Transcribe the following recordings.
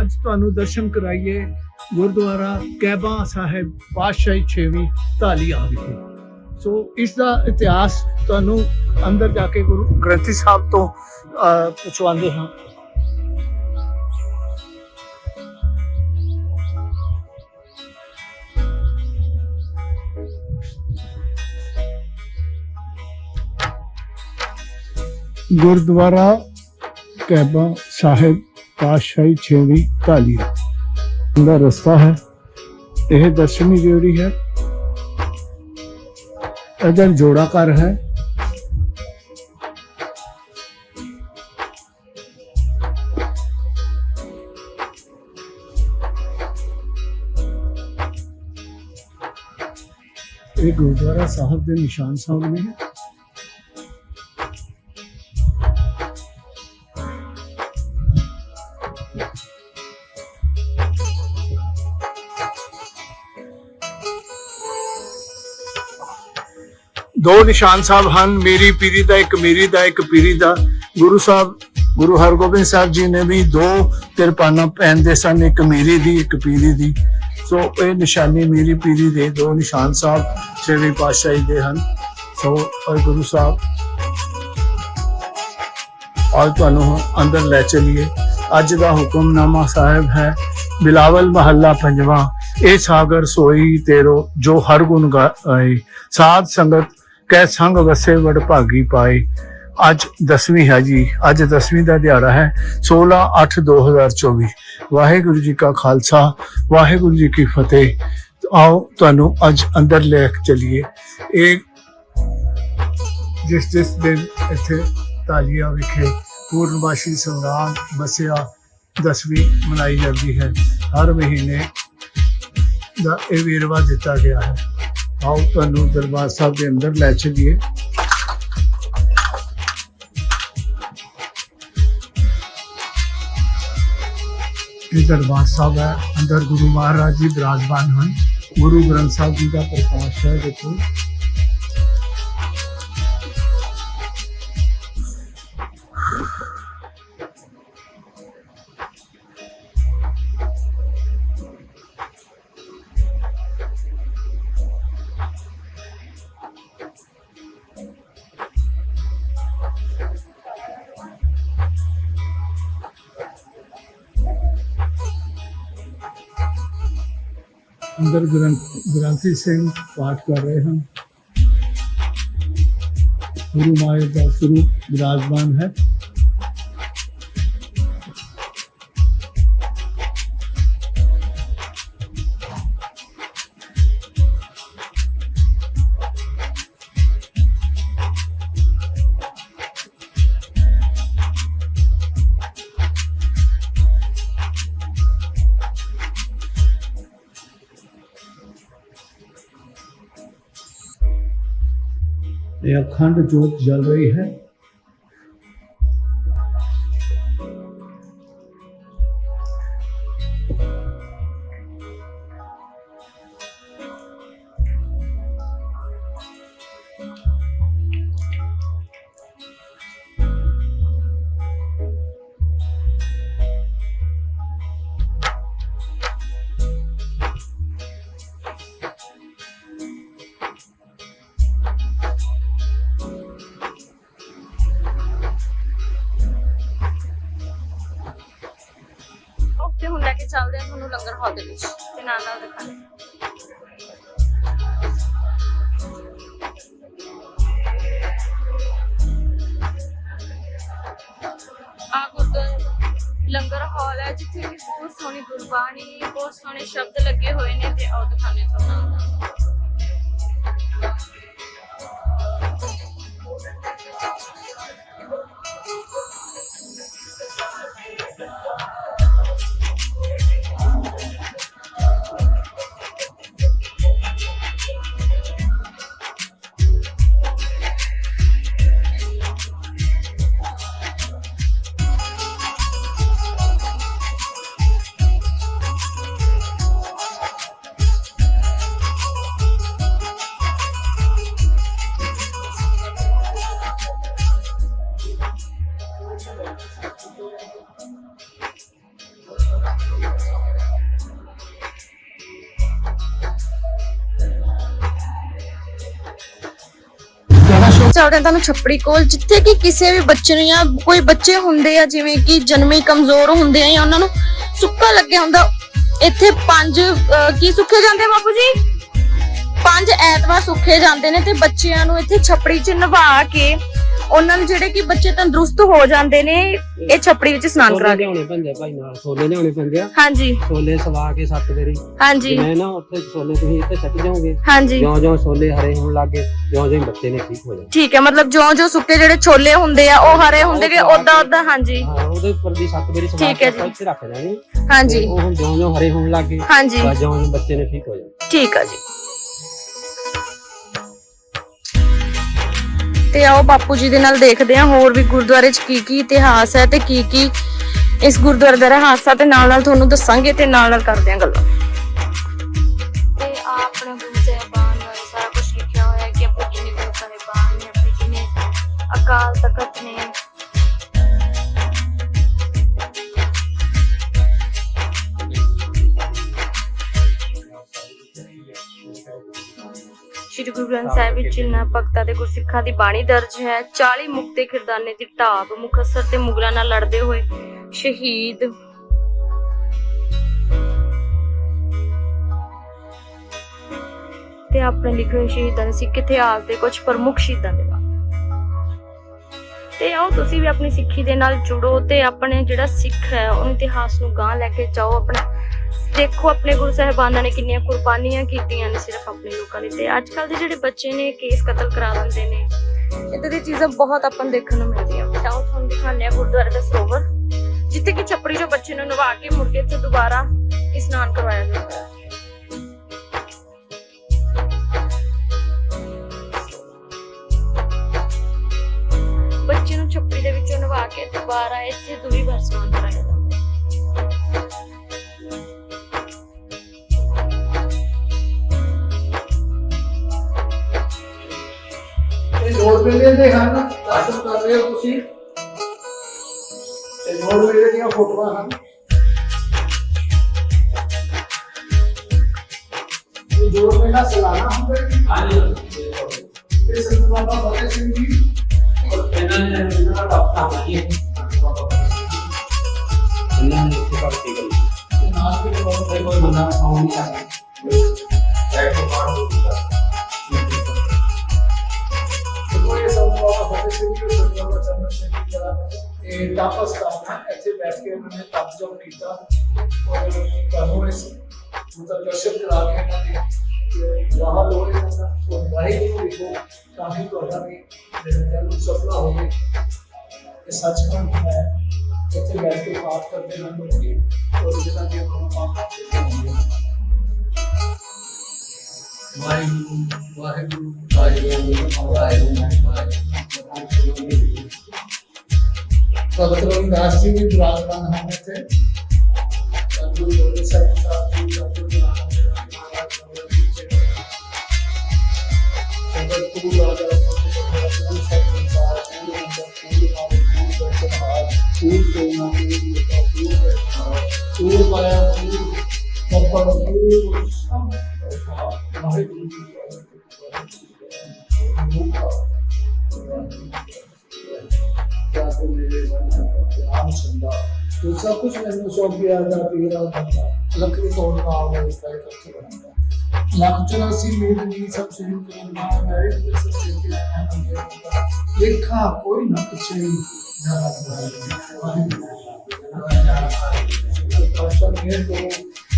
ਅੱਜ ਤੁਹਾਨੂੰ ਦਰਸ਼ਨ ਕਰਾਈਏ ਗੁਰਦੁਆਰਾ ਕੈਬਾ ਸਾਹਿਬ ਪਾਤਸ਼ਾਹੀ 6ਵੀਂ ਢਾਲੀਆਂ ਵਿਖੇ ਸੋ ਇਸ ਦਾ ਇਤਿਹਾਸ ਤੁਹਾਨੂੰ ਅੰਦਰ ਜਾ ਕੇ ਗੁਰੂ ਗ੍ਰੰਥੀ ਸਾਹਿਬ ਤੋਂ ਪੁੱਛਵਾਉਂਦੇ ਹਾਂ। ਗੁਰਦੁਆਰਾ ਕੈਬਾ ਸਾਹਿਬ ਪਾਤਸ਼ਾਹੀ 6ਵੀਂ ਢਾਲੀਆਂ ਦਾ ਰਸਤਾ ਹੈ ਇਹ ਦਰਸ਼ਨੀ ਜਿਹੜੀ ਹੈ ਅਗਰ ਜੋੜਾ ਘਰ ਹੈ ਇਹ ਗੁਰਦੁਆਰਾ ਸਾਹਿਬ ਦੇ ਨਿਸ਼ਾਨ ਸਾਹਿਬ ਦੋ ਨਿਸ਼ਾਨ ਸਾਹਿਬ ਹਨ, ਮੇਰੀ ਪੀਰੀ ਦਾ, ਇੱਕ ਮੇਰੀ ਦਾ, ਇੱਕ ਪੀਰੀ ਦਾ। ਗੁਰੂ ਸਾਹਿਬ, ਗੁਰੂ ਹਰਗੋਬਿੰਦ ਸਾਹਿਬ ਜੀ ਨੇ ਵੀ ਦੋ ਕਿਰਪਾਨਾਂ ਪਹਿਨਦੇ ਸਨ, ਇੱਕ ਮੇਰੀ ਦੀ, ਇੱਕ ਪੀਰੀ ਦੀ। ਸੋ ਇਹ ਨਿਸ਼ਾਨੀ ਮੇਰੀ ਪੀਰੀ ਦੇ ਦੋ ਨਿਸ਼ਾਨ ਸਾਹਿਬ ਛੇਵੀਂ ਪਾਤਸ਼ਾਹੀ ਦੇ ਹਨ। ਸੋ ਔਰ ਗੁਰੂ ਸਾਹਿਬ ਔਰ ਤੁਹਾਨੂੰ ਅੰਦਰ ਲੈ ਚਲੀਏ। ਅੱਜ ਦਾ ਹੁਕਮਨਾਮਾ ਸਾਹਿਬ ਹੈ, ਬਿਲਾਵਲ ਮਹੱਲਾ ਪੰਜਵਾਂ, ਇਹ ਸਾਗਰ ਸੋਈ ਤੇਰੋ, ਜੋ ਹਰ ਗੁਣ ਗਾਏ ਸਾਧ ਸੰਗਤ ਕੈ ਸੰਗ ਵਸੇ ਵਡ ਭਾਗੀ ਪਾਏ। ਅੱਜ ਦਸਵੀਂ ਹੈ ਜੀ, ਅੱਜ ਦਸਵੀਂ ਦਾ ਦਿਹਾੜਾ ਹੈ 16 8 2024 ਵਾਹਿਗੁਰੂ ਜੀ ਕਾ ਖਾਲਸਾ, ਵਾਹਿਗੁਰੂ ਜੀ ਕੀ ਫਤਿਹ। ਆਓ ਤੁਹਾਨੂੰ ਅੱਜ ਅੰਦਰ ਲੈ ਕੇ ਚਲੀਏ। ਇਹ ਜਿਸ ਜਿਸ ਦਿਨ ਇੱਥੇ ਤਾਲੀਆ ਵਿਖੇ ਪੂਰਨਮਾਸ਼ੀ ਸੰਗਰਾਮ ਬਸਿਆ ਦਸਵੀਂ ਮਨਾਈ ਜਾਂਦੀ ਹੈ। ਹਰ ਮਹੀਨੇ ਦਾ ਇਹ ਵੇਰਵਾ ਦਿੱਤਾ ਗਿਆ ਹੈ। ਆਓ ਤੁਹਾਨੂੰ ਦਰਬਾਰ ਸਾਹਿਬ ਦੇ ਅੰਦਰ ਲੈ ਚਲੀਏ। ਇਹ ਦਰਬਾਰ ਸਾਹਿਬ ਹੈ, ਅੰਦਰ ਗੁਰੂ ਮਹਾਰਾਜ ਜੀ ਬਿਰਾਜਮਾਨ ਹਨ। ਗੁਰੂ ਗ੍ਰੰਥ ਸਾਹਿਬ ਜੀ ਦਾ ਪ੍ਰਕਾਸ਼ ਹੈ ਦੇਖੋ। ਅੰਦਰ ਗ੍ਰੰਥ ਗ੍ਰੰਥੀ ਸਿੰਘ ਪਾਠ ਕਰ ਰਹੇ ਹਨ। ਗੁਰੂ ਮਾਇਆ ਦਾ ਸਰੂਪ ਵਿਰਾਜਮਾਨ ਹੈ। ਇਹ ਅਖੰਡ ਜੋਤ ਜਲ ਰਹੀ ਹੈ। ਆ ਤੁਹਾਨੂੰ ਲੰਗਰ ਹਾਲ ਦੇ ਵਿੱਚ ਤੇ ਨਾਲ ਨਾਲ ਦਿਖਾਣੇ ਆ ਗੁਰਦੁਆਰਾ ਲੰਗਰ ਹਾਲ ਹੈ, ਜਿੱਥੇ ਕਿ ਬਹੁਤ ਸੋਹਣੀ ਗੁਰਬਾਣੀ, ਬਹੁਤ ਸੋਹਣੇ ਸ਼ਬਦ ਲੱਗੇ ਹੋਏ ਨੇ ਤੇ ਉਹ ਦਿਖਾਣੇ ਚੱਲਦੇ ਹਾਂ ਤੁਹਾਨੂੰ ਛੱਪੜੀ ਕੋਲ, ਜਿੱਥੇ ਕਿ ਕਿਸੇ ਵੀ ਬੱਚੇ ਨੂੰ ਜਾਂ ਕੋਈ ਬੱਚੇ ਹੁੰਦੇ ਆ, ਜਿਵੇਂ ਕਿ ਜਨਮੀ ਕਮਜ਼ੋਰ ਹੁੰਦੇ ਆ ਜਾਂ ਉਹਨਾਂ ਨੂੰ ਸੁੱਕਾ ਲੱਗਿਆ ਹੁੰਦਾ, ਇੱਥੇ ਪੰਜ ਕੀ ਸੁੱਕੇ ਜਾਂਦੇ ਬਾਪੂ ਜੀ? ਪੰਜ ਐਤਵਾਰ ਸੁੱਕੇ ਜਾਂਦੇ ਨੇ ਤੇ ਬੱਚਿਆਂ ਨੂੰ ਇੱਥੇ ਛੱਪੜੀ 'ਚ ਨਵਾ ਕੇ ਉਹਨਾਂ ਨੂੰ ਜਿਹੜੇ ਕਿ ਬੱਚੇ ਤੰਦਰੁਸਤ ਹੋ ਜਾਂਦੇ ਨੇ ਇਹ ਛੱਪੜੀ ਵਿੱਚ ਇਸ਼ਨਾਨ ਕਰਾ ਕੇ। ਲਿਆਉਣੇ ਪੈਂਦੇ ਭਾਈ ਨਾਲ ਛੋਲੇ ਲਿਆਉਣੇ ਪੈਂਦੇ ਆ। ਹਾਂਜੀ। ਛੋਲੇ ਸਵਾ ਕੇ ਸੱਤ ਵਾਰੀ ਹਾਂਜੀ। ਜਿਵੇਂ ਨਾ ਉੱਥੇ ਛੋਲੇ ਤੁਸੀਂ ਇੱਥੇ ਛੱਡ ਜਾਓਗੇ ਹਾਂਜੀ। ਜਿਉਂ ਜਿਉਂ ਛੋਲੇ ਹਰੇ ਹੋਣ ਲੱਗੇ ਜਿਉਂ ਜਿਉਂ ਬੱਚੇ ਨੇ ਠੀਕ ਹੋ ਜਾਣਾ। ਠੀਕ ਹੈ ਮਤਲਬ ਜੋ ਜੋ ਸੁੱਕੇ ਜਿਹੜੇ ਛੋਲੇ ਹੁੰਦੇ ਆ ਉਹ ਹਰੇ ਹੁੰਦੇ ਕਿ ਉਦਾਂ ਉਦਾਂ ਹਾਂਜੀ। ਹਾਂ ਉਹਦੇ ਉੱਪਰ ਦੀ ਸੱਤ ਵਾਰੀ ਸਵਾ ਕੇ ਇੱਥੇ ਰੱਖ ਜਾਣੀ ਹਾਂਜੀ। ਉਹ ਜਿਉਂ ਜਿਉਂ ਹਰੇ ਹੋਣ ਲੱਗੇ ਹਾਂਜੀ। ਜਿਉਂ ਜਿਉਂ ਬੱਚੇ ਨੇ ਠੀਕ ਹੋ ਜਾਣਾ। ਠੀਕ ਆ ਜੀ। ਤੇ ਆਓ ਬਾਪੂ ਜੀ ਦੇ ਨਾਲ ਦੇਖਦੇ ਹਾਂ ਹੋਰ ਵੀ ਗੁਰਦੁਆਰੇ 'ਚ ਕੀ ਕੀ ਇਤਿਹਾਸ ਹੈ ਤੇ ਕੀ ਕੀ ਇਸ ਗੁਰਦੁਆਰੇ ਦਾ ਰਹੱਸ ਹੈ ਤੇ ਨਾਲ ਨਾਲ ਤੁਹਾਨੂੰ ਦੱਸਾਂਗੇ ਤੇ ਨਾਲ ਨਾਲ ਕਰਦੇ ਹਾਂ ਗੱਲਾਂ। ਤੇ ਆਪਣੇ ਗੁਰੂ ਸਾਹਿਬਾਨ ਬਾਰੇ ਸਾਰਾ ਕੁਝ ਲਿਖਿਆ ਹੋਇਆ ਹੈ ਕਿ ਆਪਣੇ ਕਿੰਨੇ ਗੁਰੂ ਸਾਹਿਬਾਨ ਨੇ, ਆਪਣੇ ਕਿੰਨੇ ਅਕਾਲ ਤਖਤ ਨੇ। ਸ਼੍ਰੀ ਗੁਰੂ ਗ੍ਰੰਥ ਸਾਹਿਬ ਵਿੱਚ ਜਿੰਨਾ ਭਗਤਾਂ ਤੇ ਗੁਰਸਿੱਖਾਂ ਦੀ ਬਾਣੀ ਦਰਜ ਹੈ। 40 ਮੁਕਤੇ ਖਿਰਦਾਨੇ ਦੀ ਢਾਬ ਮੁਖੱਸਰ ਤੇ ਮੁਗਲਾਂ ਨਾਲ ਲੜਦੇ ਹੋਏ ਸ਼ਹੀਦ। ਤੇ ਆਪਣੇ ਲਿਖੇ ਹੋਏ ਸ਼ਹੀਦਾਂ ਦੇ ਸਿੱਖ ਇਤਿਹਾਸ ਦੇ ਕੁਝ ਪ੍ਰਮੁੱਖ ਸ਼ਹੀਦਾਂ ਦੇ ਬਾਰੇ। ਤੇ ਆਓ ਤੁਸੀਂ ਵੀ ਆਪਣੀ ਸਿੱਖੀ ਦੇ ਨਾਲ ਜੁੜੋ ਤੇ ਆਪਣੇ ਜਿਹੜਾ ਸਿੱਖ ਹੈ ਉਹ ਇਤਿਹਾਸ ਨੂੰ ਗਾਂ ਲੈ ਕੇ ਜਾਓ ਆਪਣਾ ਦੇਖੋ ਆਪਣੇ ਗੁਰੂ ਸਾਹਿਬਾਨਾਂ ਨੇ ਕਿੰਨੀਆਂ ਕੁਰਬਾਨੀਆਂ ਕੀਤੀਆਂ ਨੇ ਸਿਰਫ ਆਪਣੇ ਲੋਕਾਂ ਲਈ ਤੇ ਅੱਜ ਕੱਲ ਦੇ ਜਿਹੜੇ ਬੱਚੇ ਨੇ ਕੇਸ ਕਤਲ ਕਰਾ ਦਿੰਦੇ ਨੇ। ਇਦਾਂ ਦੀਆਂ ਚੀਜ਼ਾਂ ਬਹੁਤ ਆਪਾਂ ਨੂੰ ਦੇਖਣ ਨੂੰ ਮਿਲਦੀਆਂ। ਤੇ ਤੁਹਾਨੂੰ ਦਿਖਾਉਂਦੇ ਆ ਗੁਰਦੁਆਰੇ ਦਾ ਸਰੋਵਰ। ਜਿੱਥੇ ਕਿ ਛੱਪੜੀ ਚੋਂ ਬੱਚੇ ਨੂੰ ਨਵਾ ਕੇ ਮੁੜ ਕੇ ਇੱਥੇ ਦੁਬਾਰਾ ਇਸ਼ਨਾਨ ਕਰਵਾਇਆ ਜਾਂਦਾ ਹੈ। ਬੱਚੇ ਨੂੰ ਛੱਪੜੀ ਦੇ ਵਿੱਚੋਂ ਨਵਾ ਕੇ ਦੁਬਾਰਾ ਇੱਥੇ ਦੂਰੀ ਵਾਰ ਇਸ਼ਨਾਨ ਕਰਾਇਆ ਇਹਨਾਂ ਦਾ ਡਾਕਟਰ ਆਇਆ ਇਹਨਾਂ ਨੇ ਇੱਥੇ ਭਰਤੀ ਕਰੀ ਦੇ ਨਾਲ ਵੀ ਬਹੁਤ ਕੋਈ ਬੰਦਾ ਆਉਂ ਨਹੀਂ ਸਕਦਾ ਇੱਕ ਪਾੜ ਹੋ ਕੋਈ ਸੰਤ ਬਾਬਾ ਫਤਿਹ ਸਿੰਘ ਜੀ ਸੰਤ ਬਾਬਾ ਚੰਦਰ ਸਿੰਘ ਜੀ ਦਾ ਇਹ ਤਪਸ ਕਰਨਾ ਇੱਥੇ ਬੈਠ ਕੇ ਉਹਨਾਂ ਨੇ ਤਪ ਜਪ ਕੀਤਾ ਔਰ ਤੁਹਾਨੂੰ ਇਸ ਮਤਲਬ ਦਰਸ਼ਨ ਕਰਾ ਕੇ ਇਹਨਾਂ ਦੀ ਜਵਾਹ ਲੋਏ ਦਾ ਉਹ ਵਾਹਿਗੁਰੂ ਲਿਖੋ ਤਾਂ ਕਿ ਤੁਹਾਡਾ ਵੀ ਜਿਹੜਾ ਨੂੰ ਸਫਲਾ ਹੋਵੇ ਇਹ ਸੱਚਖੰਡ ਹੈ ਇੱਥੇ ਬੈਠ ਕੇ ਪਾਠ ਕਰਦੇ ਹਨ ਲੋਕੀ ਔਰ ਜਿਹਨਾਂ ਦੀ ਆਪਣਾ ਪਾਪ ਕਰਦੇ ਹਨ ਵਾਹਿਗੁਰੂ ਵਾਹਿਗੁਰੂ ਵਾਹਿਗੁਰੂ ਵਾਹਿਗੁਰੂ ਭਗਤ ਰਵਿਦਾਸ ਜੀ ਵੀ ਬਰਾਬਰ ਕੁਰੂ ਪਾਇਆ ਕੁਰੂ ਕੱਪੜ ਕੁਰੂ ਵਾਹਿਗੁਰੂ ਜੀ ਰਾਮ ਚੰਦਾ ਤੂੰ ਸਭ ਕੁਝ ਮੈਨੂੰ ਸੌਂਪ ਗਿਆ ਦਾ ਤੇਰਾ ਬੰਦਾ ਲਖਰੀ ਤੋਂ ਨਾਮ ਹੈ ਇਸ ਤਰ੍ਹਾਂ ਕਰਕੇ ਬਣਾਉਂਦਾ ਲੱਖ ਚੁਰਾਸੀ ਮੇਰ ਦੀ ਸਭ ਸੇ ਕਰਨਾ ਮੇਰੇ ਤੇ ਸਭ ਸੇ ਕਿਹਾ ਲੇਖਾ ਕੋਈ ਨਾ ਪਿਛੇ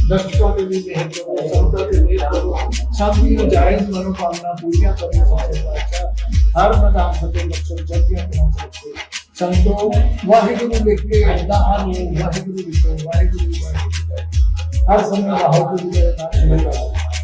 ਦਸਤਾਂ ਦੇ ਵੀ ਮਿਹਰ ਕਰੋ ਸੰਤਾਂ ਦੇ ਮਿਹਰ ਕਰੋ ਸਭ ਦੀ ਜਾਇਜ਼ ਮਨੋਕਾਮਨਾ ਪੂਰੀਆਂ ਕਰੋ ਸੱਚੇ ਪਾਤਸ਼ਾਹ। ਹਰ ਮੈਦਾਨ ਫਤਿਹ ਮਕਸਦ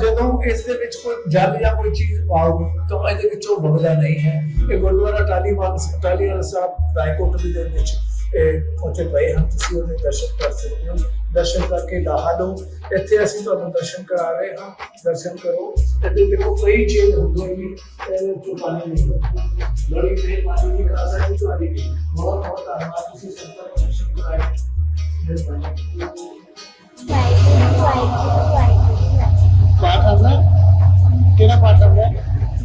ਜਦੋਂ ਇਸ ਦੇ ਵਿੱਚ ਕੋਈ ਜਲ ਜਾਂ ਕੋਈ ਚੀਜ਼ ਪਾਓ ਤਾਂ ਇਹਦੇ ਵਿੱਚੋਂ ਵਗਦਾ ਨਹੀਂ ਹੈ ਇਹ ਗੁਰਦੁਆਰਾ ਟਾਲੀਵਾਲ ਟਾਲੀਵਾਲ ਸਾਹਿਬ ਰਾਏਕੋਟ ਵੀ ਦੇ ਵਿੱਚ ਇਹ ਉੱਥੇ ਪਏ ਹਨ ਤੁਸੀਂ ਉਹਦੇ ਦਰਸ਼ਨ ਕਰ ਸਕਦੇ ਹੋ ਦਰਸ਼ਨ ਕਰਕੇ ਲਾਹਾ ਲਓ ਇੱਥੇ ਅਸੀਂ ਤੁਹਾਨੂੰ ਦਰਸ਼ਨ ਕਰਾ ਰਹੇ ਹਾਂ ਦਰਸ਼ਨ ਕਰੋ ਇੱਥੇ ਦੇਖੋ ਕਈ ਚੀਜ਼ ਹੁੰਦੀਆਂ ਨੇ ਇਹਦੇ ਤੋਂ ਪਾਣੀ ਨਹੀਂ ਬੜੀ ਮਿਹਰਬਾਨੀ ਦੀ ਖਾਸਾ ਜੀ ਤੁਹਾਡੀ ਬਹੁਤ ਬਹੁਤ ਧੰਨਵਾਦ ਤੁਸੀਂ ਸੰਤਾਂ ਨੂੰ ਦਰਸ਼ਨ ਕਰਾਏ ਮਿਹਰਬਾਨੀ ਵਾਹਿਗੁਰੂ ਵਾਹਿਗੁਰੂ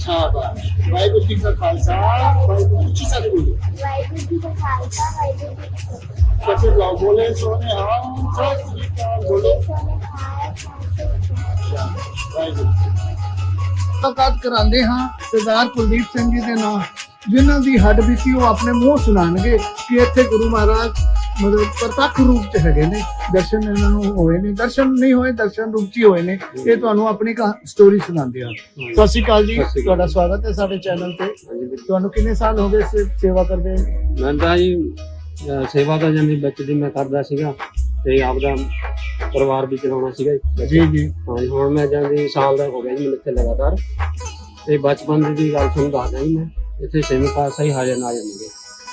ਸ਼ਾਬਾਸ਼ ਵਾਹਿਗੁਰੂ ਜੀ ਕਾ ਖਾਲਸਾ ਵਾਹਿਗੁਰੂ ਜੀ ਕੀ ਫਤਿਹ। ਵਾਹਿਗੁਰੂ ਜੀ ਦਾ ਖਾਲਸਾ ਵਾਹਿਗੁਰੂ ਜੀ ਕੀ ਫਤਿਹ ਫਤਿਹ ਬੁਲਾਓ ਬੋਲੇ ਸੋਨੇ ਹਾਂ ਸਤਿ ਸ੍ਰੀ ਅਕਾਲ ਬੋਲੋ। ਸੋਨੇ ਖਾਇਆ ਸਾਸੇ ਵਾਹਿਗੁਰੂ ਮੁਲਾਕਾਤ ਕਰਾਉਂਦੇ ਹਾਂ ਸਰਦਾਰ ਕੁਲਦੀਪ ਸਿੰਘ ਜੀ ਦੇ ਨਾਲ ਜਿਨ੍ਹਾਂ ਦੀ ਹੱਡ ਬੀਤੀ ਉਹ ਆਪਣੇ ਮੂੰਹ ਸੁਣਾਣਗੇ ਕਿ ਇੱਥੇ ਗੁਰੂ ਮਹਾਰਾਜ ਮਤਲਬ ਪ੍ਰਤੱਖ ਰੂਪ ਚ ਹੈਗੇ ਨੇ। ਦਰਸ਼ਨ ਇਹਨਾਂ ਨੂੰ ਹੋਏ ਨੇ। ਦਰਸ਼ਨ ਨਹੀਂ ਹੋਏ ਦਰਸ਼ਨ ਰੂਪ ਚ ਹੀ ਹੋਏ ਨੇ। ਇਹ ਤੁਹਾਨੂੰ ਆਪਣੀ ਸਟੋਰੀ ਸੁਣਾਉਂਦੇ ਆ। ਸਤਿ ਸ਼੍ਰੀ ਅਕਾਲ ਜੀ। ਤੁਹਾਡਾ ਸਵਾਗਤ ਹੈ ਸਾਡੇ ਚੈਨਲ ਤੇ। ਤੁਹਾਨੂੰ ਕਿੰਨੇ ਸਾਲ ਹੋ ਗਏ ਸੇਵਾ ਕਰਦੇ ਮੈਂ ਤਾਂ ਜੀ ਸੇਵਾ ਤਾਂ ਜਾਂਦੀ ਵਿੱਚ ਦੀ ਮੈਂ ਕਰਦਾ ਸੀਗਾ ਤੇ ਆਪਦਾ ਪਰਿਵਾਰ ਵੀ ਚਲਾਉਣਾ ਸੀਗਾ ਜੀ। ਜੀ ਜੀ। ਹਾਂਜੀ ਹੁਣ ਮੈਂ ਜਾਂਦੀ ਸਾਲ ਦਾ ਹੋ ਗਿਆ ਜੀ ਮੈਨੂੰ ਇੱਥੇ ਲਗਾਤਾਰ। ਤੇ ਬਚਪਨ ਦੀ ਗੱਲ ਤੁਹਾਨੂੰ ਦੱਸਦਾ ਜੀ ਮੈਂ। ਇੱਥੇ ਛੇਵੀਂ ਪਾਸ ਹੀ ਹਾਜ਼ਰ ਨਾ ਜਾਂਦੇ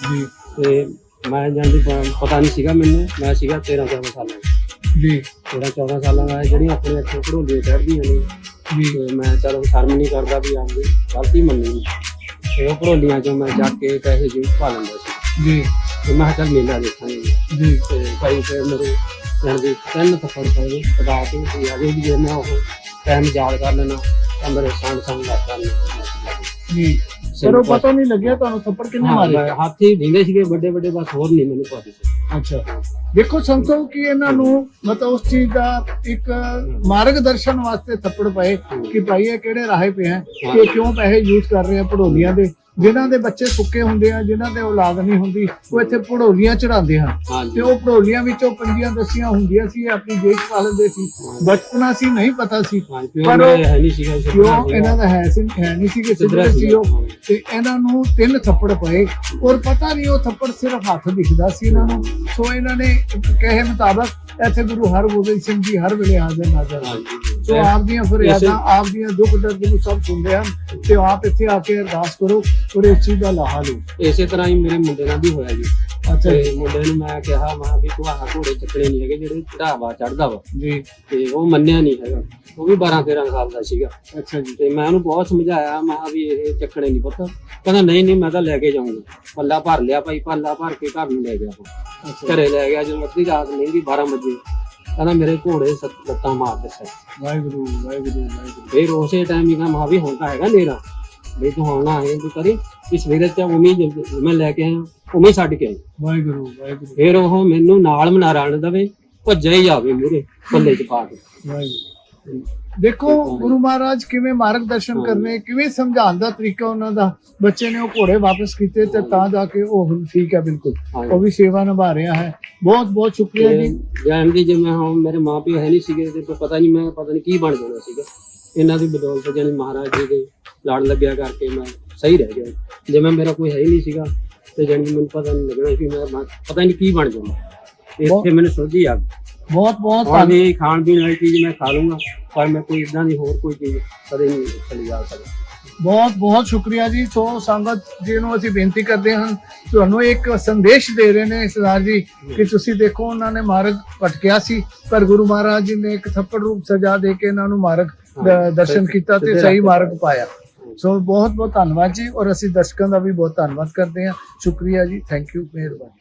ਜੀ। ਤੇ ਮੈਂ ਜਾਂਦੀ ਪ- ਪਤਾ ਨਹੀਂ ਸੀਗਾ ਮੈਨੂੰ। ਮੈਂ ਸੀਗਾ 13 14 ਸਾਲਾਂ ਦਾ। ਜੀ। 13 14 ਸਾਲਾਂ ਦਾ ਜਿਹੜੀਆਂ ਆਪਣੇ ਇੱਥੇ ਘੜੋਲੀਆਂ ਚੜ੍ਹਦੀਆਂ ਨੇ ਜੀ। ਤੇ ਮੈਂ ਚਲੋ ਸ਼ਰਮ ਨਹੀਂ ਕਰਦਾ ਵੀ ਆਪਦੀ ਗਲਤੀ ਮੰਨੀ। ਨਹੀਂ। ਤੇ ਉਹ ਘੜੋਲੀਆਂ ਚੋਂ ਮੈਂ ਜਾ ਕੇ ਪੈਸੇ ਜੀ ਪਾ ਲੈਂਦਾ ਸੀ। ਜੀ। ਤੇ ਮੈਂ ਕਿਹਾ ਚੱਲ ਮੇਲਾ ਦੇਖਾਂਗੇ। ਜੀ। ਤੇ ਭਾਈ ਫਿਰ ਮੇਰੇ ਜਾਣ ਦੀ ਤਿੰਨ ਥੱਪੜ ਪਏ ਪਤਾ ਤੇ ਵੀ ਅਜੇ ਵੀ ਜੇ ਮੈਂ ਉਹ ਟਾਈਮ ਯਾਦ ਕਰ ਲੈਣਾ ਤਾਂ ਮੇਰੇ ਸੰਗ ਸੰਗ ਲੱਗ ਕਰਨਾ ਜੀ। ਪਰ ਉਹ ਪਤਾ ਨਹੀਂ ਲੱਗਿਆ ਤੁਹਾਨੂੰ ਥੱਪੜ ਕਿੰਨੇ ਮਾਰੇ? ਹਾਥੀ ਢੀਂਦੇ ਸੀਗੇ ਵੱਡੇ ਵੱਡੇ ਬਸ ਹੋਰ ਨਹੀਂ ਮੈਨੂੰ ਪਤਾ ਸੀ ਅੱਛਾ। ਦੇਖੋ ਸੰਤੋ ਕਿ ਇਹਨਾਂ ਨੂੰ ਮਤਲਬ ਉਸ ਚੀਜ਼ ਦਾ ਇੱਕ ਮਾਰਗਦਰਸ਼ਨ ਵਾਸਤੇ ਥੱਪੜ ਪਏ ਕਿ ਭਾਈ ਇਹ ਕਿਹੜੇ ਰਾਹੇ ਪਏ ਹੈ ਕਿ ਕਿਉਂ ਪੈਸੇ ਯੂਜ਼ ਕਰ ਰਹੇ ਆ ਪੜੋਲੀਆਂ ਦੇ? ਜਿਨ੍ਹਾਂ ਦੇ ਬੱਚੇ ਸੁੱਕੇ ਹੁੰਦੇ ਆ ਜਿਨ੍ਹਾਂ ਦੇ ਔਲਾਦ ਨਹੀਂ ਹੁੰਦੀ ਉਹ ਇੱਥੇ ਪੜੋਲੀਆਂ ਚੜਾਉਂਦੇ ਹਨ। ਤੇ ਉਹ ਪੜੋਲੀਆਂ ਵਿੱਚੋਂ ਪੰਜੀਆਂ ਦਸੀਆਂ ਹੁੰਦੀਆਂ ਸੀ ਆਪਣੀ ਜੇਬ ਪਾ ਲੈਂਦੇ ਸੀ। ਬਚਪਨਾ ਸੀ ਨਹੀਂ ਪਤਾ ਸੀ। ਪਰ ਕਿਉਂ। ਇਹਨਾਂ ਦਾ ਹੈ ਸੀ ਹੈ ਨਹੀਂ ਸੀ ਕਿ ਸਿੱਧਰੇ ਸੀ ਉਹ। ਤੇ ਇਹਨਾਂ ਨੂੰ ਤਿੰਨ ਥੱਪੜ ਪਏ। ਔਰ ਪਤਾ ਨਹੀਂ ਉਹ ਥੱਪੜ ਸਿਰਫ ਹੱਥ ਦਿਖਦਾ ਸੀ ਇਹਨਾਂ ਨੂੰ। ਸੋ ਇਹਨਾਂ ਨੇ ਕਹੇ ਮੁਤਾਬਕ ਇੱਥੇ ਗੁਰੂ ਹਰਗੋਬਿੰਦ ਸਿੰਘ ਜੀ ਹਰ ਵੇਲੇ ਹਾਜ਼ਰ ਨਾਜ਼ਰ ਹਾਂਜੀ। ਸੋ ਆਪ ਦੀਆਂ ਫਰਿਆਦਾਂ ਆਪ ਦੀਆਂ ਦੁੱਖ ਦਰਦ ਨੂੰ ਸਭ ਸੁਣਦੇ ਹਨ ਤੇ ਆਪ ਇੱਥੇ ਆ ਕੇ ਅਰਦਾਸ ਕਰੋ ਔਰ ਇਸ ਚੀਜ਼ ਦਾ ਲਾਹਾ ਲਓ। ਇਸੇ ਤਰ੍ਹਾਂ ਹੀ ਮੇਰੇ ਮੁੰਡੇ ਨਾਲ ਵੀ ਹੋਇਆ ਜੀ। ਅੱਛਾ। ਤੇ ਮੁੰਡੇ ਨੂੰ ਮੈਂ ਕਿਹਾ ਮੈਂ ਵੀ ਤੂੰ ਆਹ ਘੋੜੇ ਚੱਕਣੇ ਨਹੀਂ ਹੈਗੇ ਜਿਹੜੇ ਚੜਾਵਾ ਚੜਦਾ ਵਾ। ਜੀ। ਤੇ ਉਹ ਮੰਨਿਆ ਨਹੀਂ ਹੈਗਾ। ਉਹ ਵੀ 12 13 ਸਾਲ ਦਾ ਸੀਗਾ। ਅੱਛਾ ਜੀ। ਤੇ ਮੈਂ ਉਹਨੂੰ ਬਹੁਤ ਸਮਝਾਇਆ ਮੈਂ ਵੀ ਇਹ ਚੱਕਣੇ ਨਹੀਂ ਪੁੱਤ। ਕਹਿੰਦਾ ਨਹੀਂ ਨਹੀਂ ਮੈਂ ਤਾਂ ਲੈ ਕੇ ਜਾਊਂਗਾ। ਪੱਲਾ ਭਰ ਲਿਆ ਭਾਈ ਪੱਲਾ ਭਰ ਕੇ ਘਰ ਨੂੰ ਲੈ ਗਿਆ ਉਹ। ਘਰੇ ਲੈ ਗਿਆ ਜਦੋਂ ਅੱਧੀ ਰਾਤ ਨਹੀਂ ਦੀ 12 ਵਜੇ। ਕਹਿੰਦਾ ਮੇਰੇ ਘੋੜੇ ਸੱਤ ਲੱਤਾਂ ਮਾਰ ਦਿੱਤਾ। ਵਾਹਿਗੁਰੂ ਵਾਹਿਗੁਰੂ ਵਾਹਿਗੁਰੂ। ਫਿਰ ਉਸੇ ਟਾਈਮ ਹੀ ਕਹਿੰਦਾ ਮਾ ਵੀ ਤਾਂ ਹੈਗਾ ਨੇਰਾ ਵੀ ਤੂੰ ਹੁਣ ਆਏ ਤੂੰ ਕਰੀ। ਇਸ ਸਵੇਰੇ ਤੇ ਉਮੀ ਮੈਂ ਲੈ ਕੇ ਆਇਆ ਉਮੀ ਛੱਡ ਕੇ ਆਈ। ਵਾਹਿਗੁਰੂ ਵਾਹਿਗੁਰੂ। ਫਿਰ ਉਹ ਮੈਨੂੰ ਨਾਲ ਮਨਾਰਾ ਨਾ ਦਵੇ ਭੱਜਿਆ ਹੀ ਜਾਵੇ ਮੇਰੇ ਪੱਲੇ 'ਚ ਪਾ ਕੇ। ਵਾਹਿਗੁਰੂ। ਦੇਖੋ ਗੁਰੂ ਮਹਾਰਾਜ ਕਿਵੇਂ ਮਾਰਗਦਰਸ਼ਨ ਕਰਨੇ ਕਿਵੇਂ ਸਮਝਾਉਣ ਦਾ ਤਰੀਕਾ ਉਹਨਾਂ ਦਾ। ਬੱਚੇ ਨੇ ਉਹ ਘੋੜੇ ਵਾਪਸ ਕੀਤੇ ਤੇ ਤਾਂ ਜਾ ਕੇ ਉਹ ਹੁਣ ਠੀਕ ਹੈ ਬਿਲਕੁਲ। ਉਹ ਵੀ ਸੇਵਾ ਨਿਭਾ ਰਿਹਾ ਹੈ। ਬਹੁਤ ਬਹੁਤ ਸ਼ੁਕਰੀਆ ਜੀ। ਜਾਣ ਦੀ ਜਿਵੇਂ ਹੁਣ ਮੇਰੇ ਮਾਪੇ ਹੈ ਨਹੀਂ ਸੀਗੇ ਤੇ ਪਤਾ ਨਹੀਂ ਮੈਂ ਪਤਾ ਨਹੀਂ ਕੀ ਬਣ ਜਾਣਾ ਸੀਗਾ। ਇਹਨਾਂ ਦੀ ਬਦੌਲਤ ਜਾਨੀ ਮਹਾਰਾਜ ਜੀ ਦੇ ਲੜ ਲੱਗਿਆ ਕਰਕੇ ਮੈਂ ਸਹੀ ਰਹਿ ਗਿਆ। ਜਿਵੇਂ ਮੇਰਾ ਕੋਈ ਹੈ ਹੀ ਨਹੀਂ ਸੀਗਾ ਤੇ ਜਾਨੀ ਮੈਨੂੰ ਪਤਾ ਨਹੀਂ ਲੱਗਣਾ ਕਿ ਮੈਂ ਮੈਂ ਪਤਾ ਨਹੀਂ ਕੀ ਬਣ ਜਾਣਾ ਇੱਥੇ ਮੈਨੂੰ ਸੋਝੀ ਆ ਗਈ। ਬਹੁਤ ਬਹੁਤ ਹੁਣ ਧੰਨ ਪੀਣ ਵਾਲੀ ਚੀਜ਼ ਮੈਂ ਖਾ ਲੂੰਗਾ ਪਰ ਮੈਂ ਕੋਈ ਇਦਾਂ ਦੀ ਹੋਰ ਕੋਈ ਚੀਜ਼ ਕਦੇ ਨਹੀਂ ਚਲੀ ਜਾ ਸਕਦਾ। ਬਹੁਤ ਬਹੁਤ ਸ਼ੁਕਰੀਆ ਜੀ। ਸੋ ਸੰਗਤ ਜੀ ਨੂੰ ਅਸੀਂ ਬੇਨਤੀ ਕਰਦੇ ਹਾਂ ਤੁਹਾਨੂੰ ਇੱਕ ਸੰਦੇਸ਼ ਦੇ ਰਹੇ ਨੇ ਸਰਦਾਰ ਜੀ ਕਿ ਤੁਸੀਂ ਦੇਖੋ ਉਹਨਾਂ ਨੇ ਮਾਰਗ ਭਟਕਿਆ ਸੀ ਪਰ ਗੁਰੂ ਮਹਾਰਾਜ ਜੀ ਨੇ ਇੱਕ ਥੱਪੜ ਰੂਪ ਸਜ਼ਾ ਦੇ ਕੇ ਇਹਨਾਂ ਨੂੰ ਮਾਰਗ ਦ- ਦਰਸ਼ਨ ਕੀਤਾ ਤੇ ਸਹੀ ਮਾਰਗ ਪਾਇਆ। ਸੋ ਬਹੁਤ ਬਹੁਤ ਧੰਨਵਾਦ ਜੀ ਔਰ ਅਸੀਂ ਦਰਸ਼ਕਾਂ ਦਾ ਵੀ ਬਹੁਤ ਧੰਨਵਾਦ ਕਰਦੇ ਹਾਂ। ਸ਼ੁਕਰੀਆ ਜੀ ਥੈਂਕ ਯੂ ਮਿਹਰਬਾਨੀ।